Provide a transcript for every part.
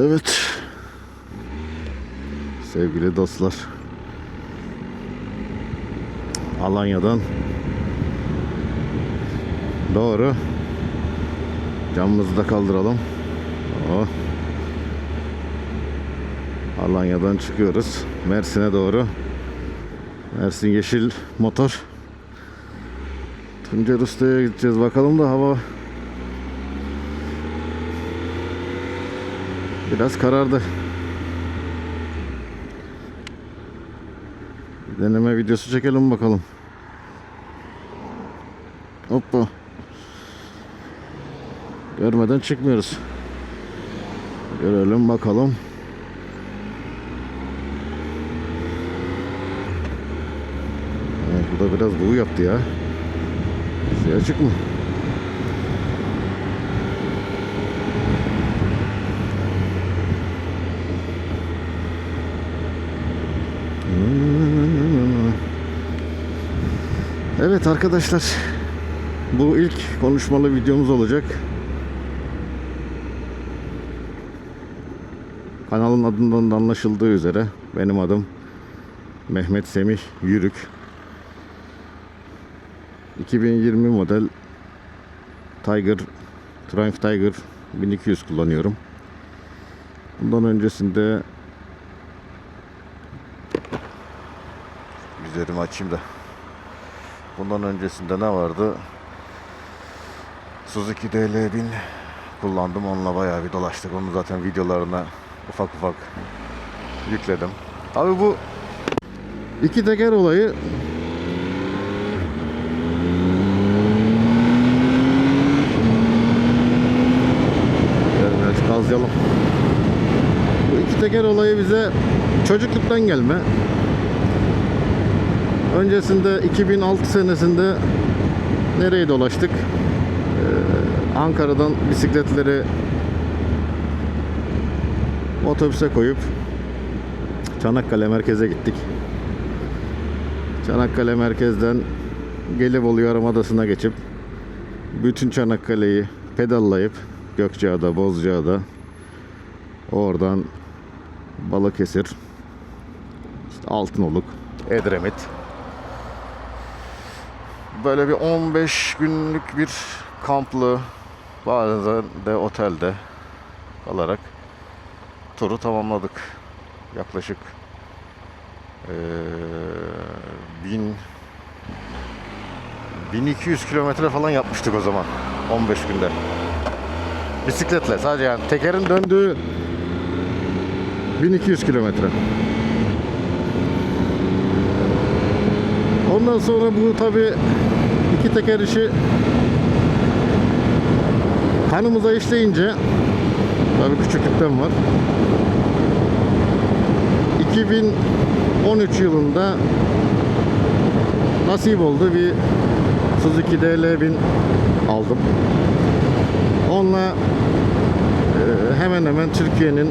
Evet. Sevgili dostlar. Alanya'dan doğru camımızı da kaldıralım. Oh. Alanya'dan çıkıyoruz. Mersin'e doğru. Mersin Yeşil Motor. Tuncer Usta'ya gideceğiz. Bakalım da hava biraz karardı. Deneme videosu çekelim bakalım. Hoppa. Görmeden çıkmıyoruz. Görelim bakalım. Evet, bu da biraz buğu yaptı ya. Şey açık mı? Evet arkadaşlar. Bu ilk konuşmalı videomuz olacak. Kanalın adından da anlaşıldığı üzere benim adım Mehmet Semih Yürük. 2020 model Tiger Triumph Tiger 1200 kullanıyorum. Bundan öncesinde üzerimi açayım da bundan öncesinde ne vardı? Suzuki DL1000 kullandım. Onunla bayağı bir dolaştık. Onu zaten videolarına ufak ufak yükledim. Abi bu iki teker olayı biraz gazlayalım. Bu iki teker olayı bize çocukluktan gelme. Öncesinde 2006 senesinde nereye dolaştık? Ee, Ankara'dan bisikletleri otobüse koyup Çanakkale merkeze gittik. Çanakkale merkezden Gelibolu Yarımadası'na geçip bütün Çanakkale'yi pedallayıp Gökçeada, Bozcaada oradan Balıkesir işte Altınoluk, Edremit böyle bir 15 günlük bir kamplı bazen de otelde kalarak turu tamamladık. Yaklaşık eee, bin 1200 kilometre falan yapmıştık o zaman 15 günde. Bisikletle sadece yani tekerin döndüğü 1200 kilometre. Ondan sonra bu tabi iki teker işi kanımıza işleyince tabi küçüklükten var. 2013 yılında nasip oldu bir Suzuki DL1000 aldım. Onunla e, hemen hemen Türkiye'nin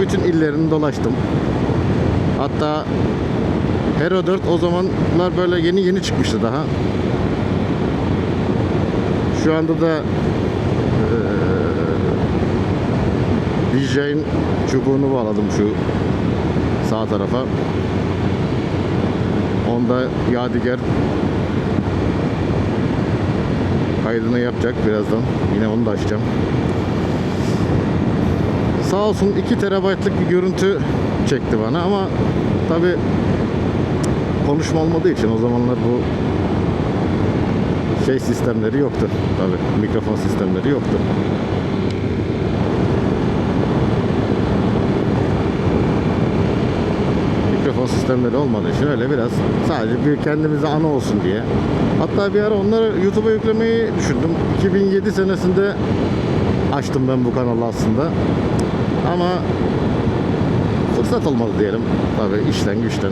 bütün illerini dolaştım. Hatta Hero 4 o zamanlar böyle yeni yeni çıkmıştı daha. Şu anda da eee DJ'in çubuğunu bağladım şu sağ tarafa. Onda Yadigar kaydını yapacak birazdan. Yine onu da açacağım. Sağ olsun 2 terabaytlık bir görüntü çekti bana ama tabi konuşma olmadığı için o zamanlar bu şey sistemleri yoktu. Tabi mikrofon sistemleri yoktu. Mikrofon sistemleri olmadığı için öyle biraz sadece bir kendimize ana olsun diye. Hatta bir ara onları YouTube'a yüklemeyi düşündüm. 2007 senesinde açtım ben bu kanalı aslında. Ama fırsat olmadı diyelim. Tabi işten güçten.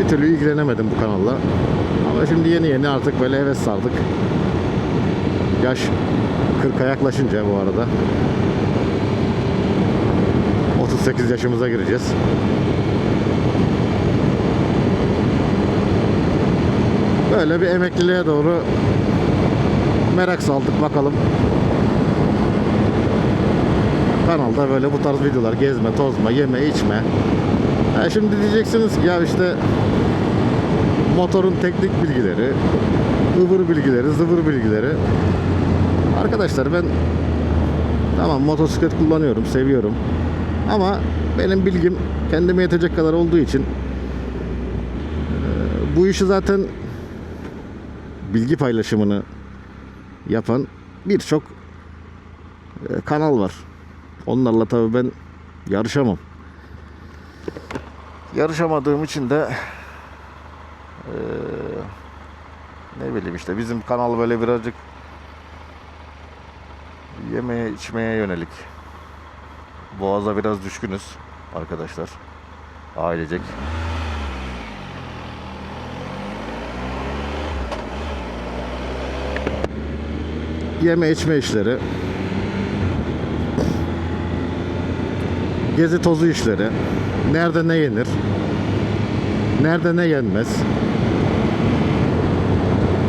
Bir türlü ilgilenemedim bu kanalla. Ama şimdi yeni yeni artık böyle heves sardık. Yaş 40'a yaklaşınca bu arada. 38 yaşımıza gireceğiz. Böyle bir emekliliğe doğru merak saldık bakalım. kanalda böyle bu tarz videolar gezme, tozma, yeme, içme. Ha, şimdi diyeceksiniz ki ya işte motorun teknik bilgileri, ıvır bilgileri, zıvır bilgileri. Arkadaşlar ben tamam motosiklet kullanıyorum, seviyorum. Ama benim bilgim kendime yetecek kadar olduğu için bu işi zaten bilgi paylaşımını yapan birçok kanal var. Onlarla tabii ben yarışamam. Yarışamadığım için de eee, ne bileyim işte bizim kanal böyle birazcık yemeye içmeye yönelik. Boğaza biraz düşkünüz arkadaşlar. Ailecek. Yeme içme işleri. Gezi tozu işleri. Nerede ne yenir? Nerede ne yenmez?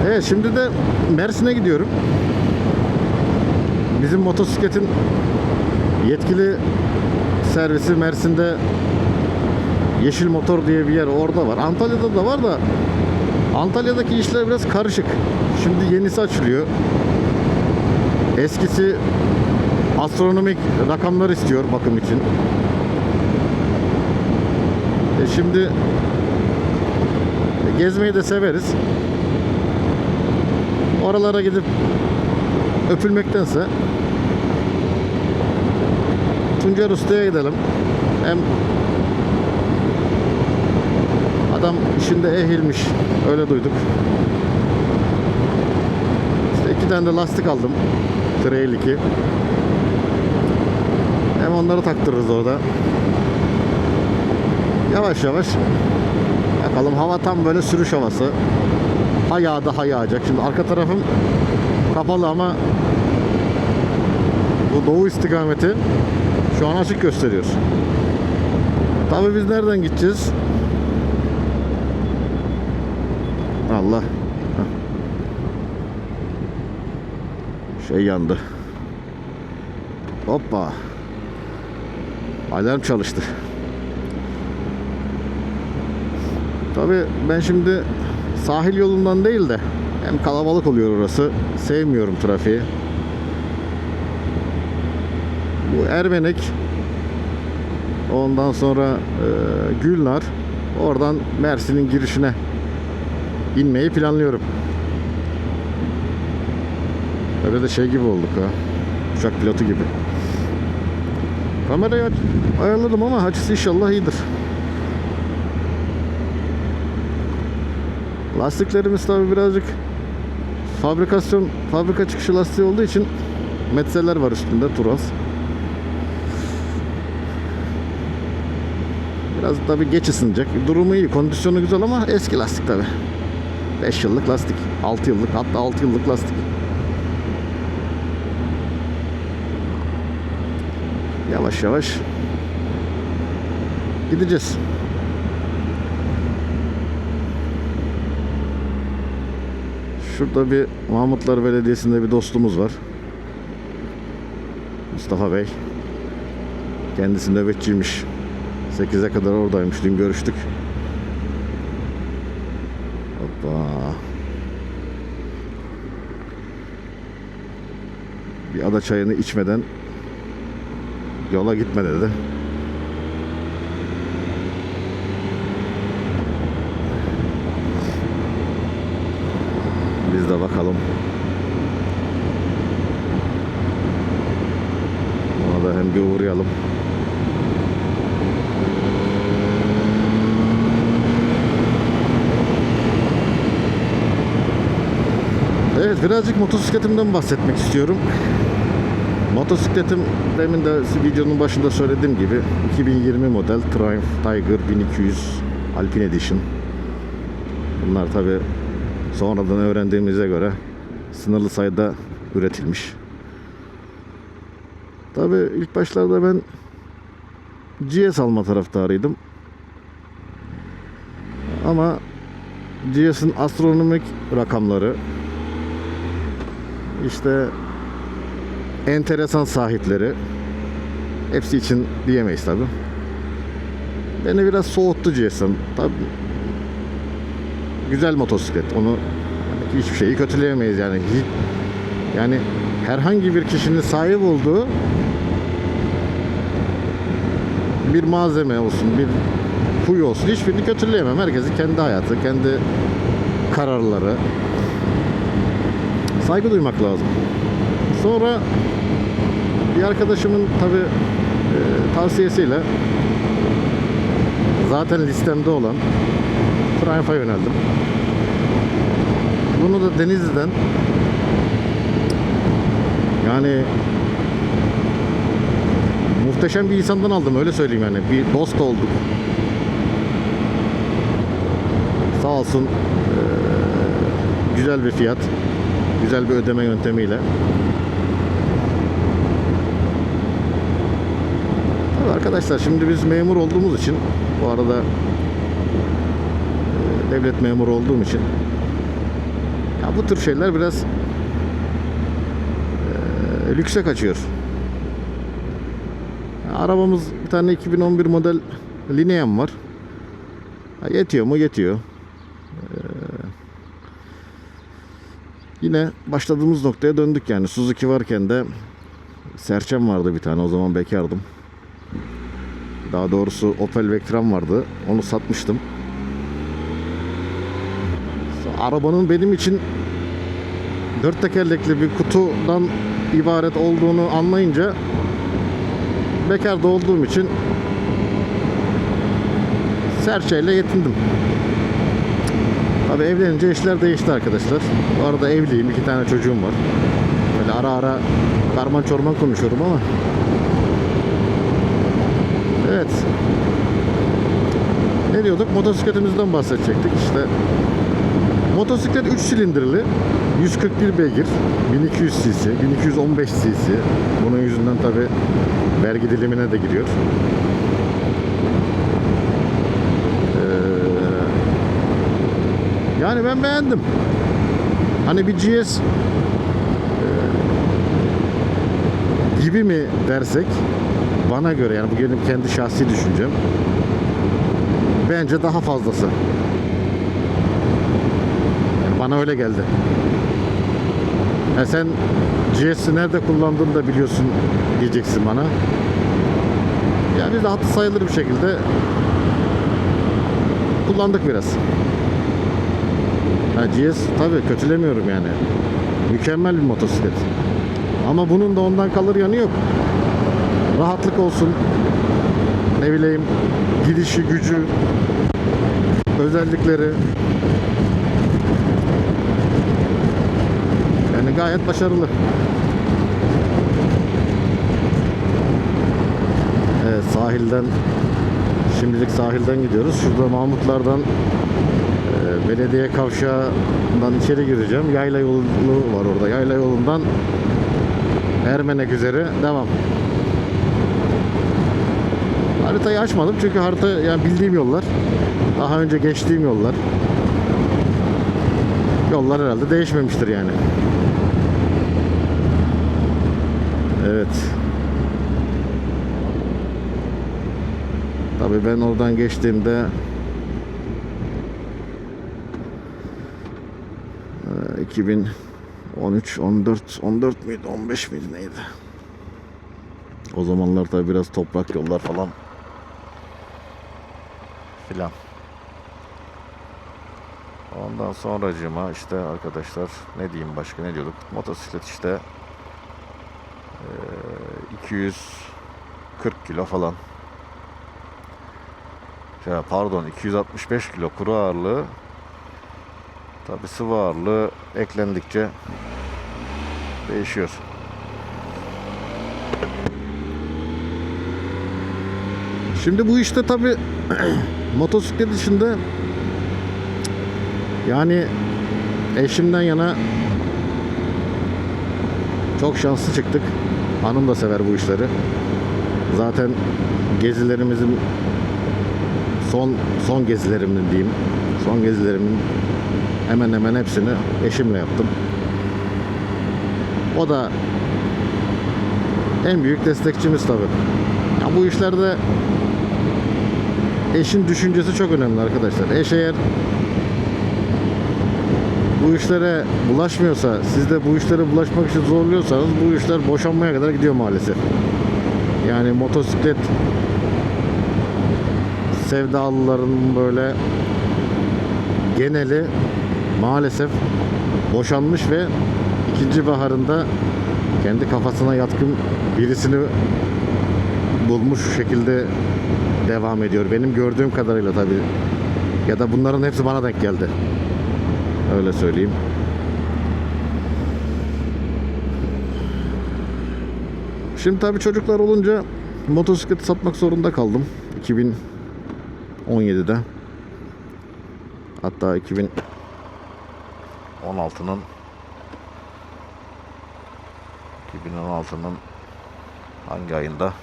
Evet şimdi de Mersin'e gidiyorum. Bizim motosikletin yetkili servisi Mersin'de Yeşil Motor diye bir yer orada var. Antalya'da da var da Antalya'daki işler biraz karışık. Şimdi yenisi açılıyor. Eskisi astronomik rakamlar istiyor bakım için. E şimdi gezmeyi de severiz. Oralara gidip öpülmektense Tuncer Usta'ya gidelim. Hem adam işinde ehilmiş. Öyle duyduk. İşte iki tane de lastik aldım. Trail 2. Hem onları taktırırız orada. Yavaş yavaş bakalım hava tam böyle sürüş havası. Ha yağdı ha yağacak. Şimdi arka tarafım kapalı ama bu doğu istikameti şu an açık gösteriyor. Tabii biz nereden gideceğiz? Allah. Şey yandı. Hoppa. Alarm çalıştı. Tabii ben şimdi sahil yolundan değil de hem kalabalık oluyor orası. Sevmiyorum trafiği. Bu Ermenek ondan sonra e, Gülnar oradan Mersin'in girişine inmeyi planlıyorum. Öyle de şey gibi olduk ha. Uçak pilotu gibi. Kamerayı ayarladım ama açısı inşallah iyidir. Lastiklerimiz tabi birazcık fabrikasyon, fabrika çıkışı lastiği olduğu için metseler var üstünde Turas. Biraz tabi geç ısınacak. Durumu iyi, kondisyonu güzel ama eski lastik tabi. 5 yıllık lastik, 6 yıllık hatta 6 yıllık lastik. Yavaş yavaş gideceğiz. Şurada bir Mahmutlar Belediyesi'nde bir dostumuz var. Mustafa Bey. Kendisi nöbetçiymiş. 8'e kadar oradaymış. Dün görüştük. Hoppa. Bir ada çayını içmeden yola gitme dedi. Biz de bakalım. Ona da hem bir uğrayalım. Evet birazcık motosikletimden bahsetmek istiyorum. Motosikletim demin de videonun başında söylediğim gibi 2020 model Triumph Tiger 1200 Alpine Edition. Bunlar tabi sonradan öğrendiğimize göre sınırlı sayıda üretilmiş. Tabi ilk başlarda ben GS alma taraftarıydım. Ama GS'in astronomik rakamları işte enteresan sahipleri Hepsi için diyemeyiz tabi. Beni biraz soğuttu GSM. Tabi güzel motosiklet. Onu hiçbir şeyi kötüleyemeyiz yani. Yani herhangi bir kişinin sahip olduğu bir malzeme olsun, bir huy olsun hiçbirini kötüleyemem. Herkesin kendi hayatı, kendi kararları. Saygı duymak lazım. Sonra bir arkadaşımın tabi tavsiyesiyle zaten listemde olan Triumph'a yöneldim. Bunu da Denizli'den yani muhteşem bir insandan aldım öyle söyleyeyim yani. Bir dost olduk. Sağ olsun eee, güzel bir fiyat. Güzel bir ödeme yöntemiyle. Arkadaşlar şimdi biz memur olduğumuz için bu arada devlet memuru olduğum için ya bu tür şeyler biraz eee, lükse kaçıyor. Ya Arabamız bir tane 2011 model Linea'm var. Ha, yetiyor mu? Yetiyor. Ee, yine başladığımız noktaya döndük yani. Suzuki varken de Serçem vardı bir tane. O zaman bekardım. Daha doğrusu Opel Vectram vardı. Onu satmıştım. Arabanın benim için dört tekerlekli bir kutudan ibaret olduğunu anlayınca bekar olduğum için serçeyle yetindim. Tabii evlenince işler değişti arkadaşlar. Bu arada evliyim, iki tane çocuğum var. Böyle ara ara karman çorman konuşuyorum ama. Evet. Ne diyorduk? Motosikletimizden bahsedecektik işte. Motosiklet 3 silindirli, 141 beygir, 1200 cc, 1215 cc. Bunun yüzünden tabi vergi dilimine de giriyor. Ee, yani ben beğendim. Hani bir GS e, gibi mi dersek bana göre yani bu benim kendi şahsi düşüncem. Bence daha fazlası. Yani bana öyle geldi. Ya sen GS'i nerede kullandığını da biliyorsun diyeceksin bana. Ya biz de hatı sayılır bir şekilde kullandık biraz. Ha, GS tabii kötülemiyorum yani. Mükemmel bir motosiklet. Ama bunun da ondan kalır yanı yok. Rahatlık olsun. Ne bileyim gidişi, gücü, özellikleri. Yani gayet başarılı. Evet sahilden şimdilik sahilden gidiyoruz. Şurada Mahmutlardan e, belediye kavşağından içeri gireceğim. Yayla yolu var orada. Yayla yolundan Ermenek üzere devam. Haritayı açmadım çünkü harita yani bildiğim yollar. Daha önce geçtiğim yollar. Yollar herhalde değişmemiştir yani. Evet. Tabii ben oradan geçtiğimde e, 2013, 14, 14 müydü, 15 miydi neydi? O zamanlar tabii biraz toprak yollar falan filan. Ondan sonracığıma işte arkadaşlar ne diyeyim başka ne diyorduk? Motosiklet işte 240 kilo falan. Şey, pardon 265 kilo kuru ağırlığı. Tabi sıvı ağırlığı eklendikçe değişiyor. Şimdi bu işte tabi motosiklet içinde yani eşimden yana çok şanslı çıktık. Hanım da sever bu işleri. Zaten gezilerimizin son son gezilerimin diyeyim. Son gezilerimin hemen hemen hepsini eşimle yaptım. O da en büyük destekçimiz tabii. bu işlerde eşin düşüncesi çok önemli arkadaşlar. Eş eğer bu işlere bulaşmıyorsa, siz de bu işlere bulaşmak için zorluyorsanız bu işler boşanmaya kadar gidiyor maalesef. Yani motosiklet sevdalıların böyle geneli maalesef boşanmış ve ikinci baharında kendi kafasına yatkın birisini bulmuş şekilde devam ediyor. Benim gördüğüm kadarıyla tabii. Ya da bunların hepsi bana denk geldi. Öyle söyleyeyim. Şimdi tabii çocuklar olunca motosikleti satmak zorunda kaldım. 2017'de. Hatta 2016'nın 2016'nın hangi ayında?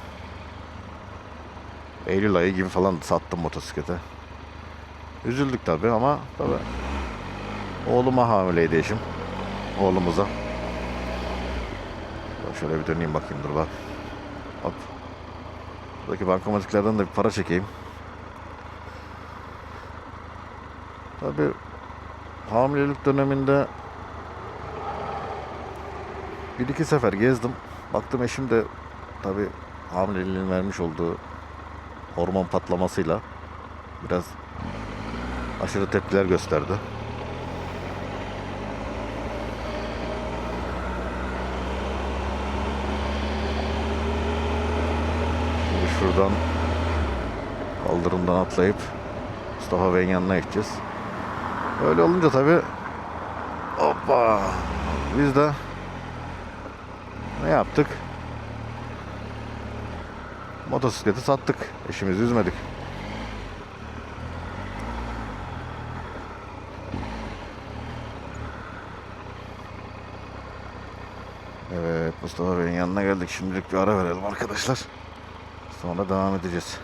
Eylül ayı gibi falan sattım motosiklete. Üzüldük tabii ama tabii oğluma hamileydi eşim. Oğlumuza. Şöyle bir döneyim bakayım dur bak. Hop. Buradaki bankamatiklerden de bir para çekeyim. Tabii hamilelik döneminde bir iki sefer gezdim. Baktım eşim de tabii hamileliğin vermiş olduğu hormon patlamasıyla biraz aşırı tepkiler gösterdi. Şuradan kaldırımdan atlayıp Mustafa Bey'in yanına gideceğiz. Öyle olunca tabii hoppa biz de ne yaptık? Motosikleti sattık. Eşimizi üzmedik. Evet Mustafa Bey'in yanına geldik. Şimdilik bir ara verelim arkadaşlar. Sonra devam edeceğiz.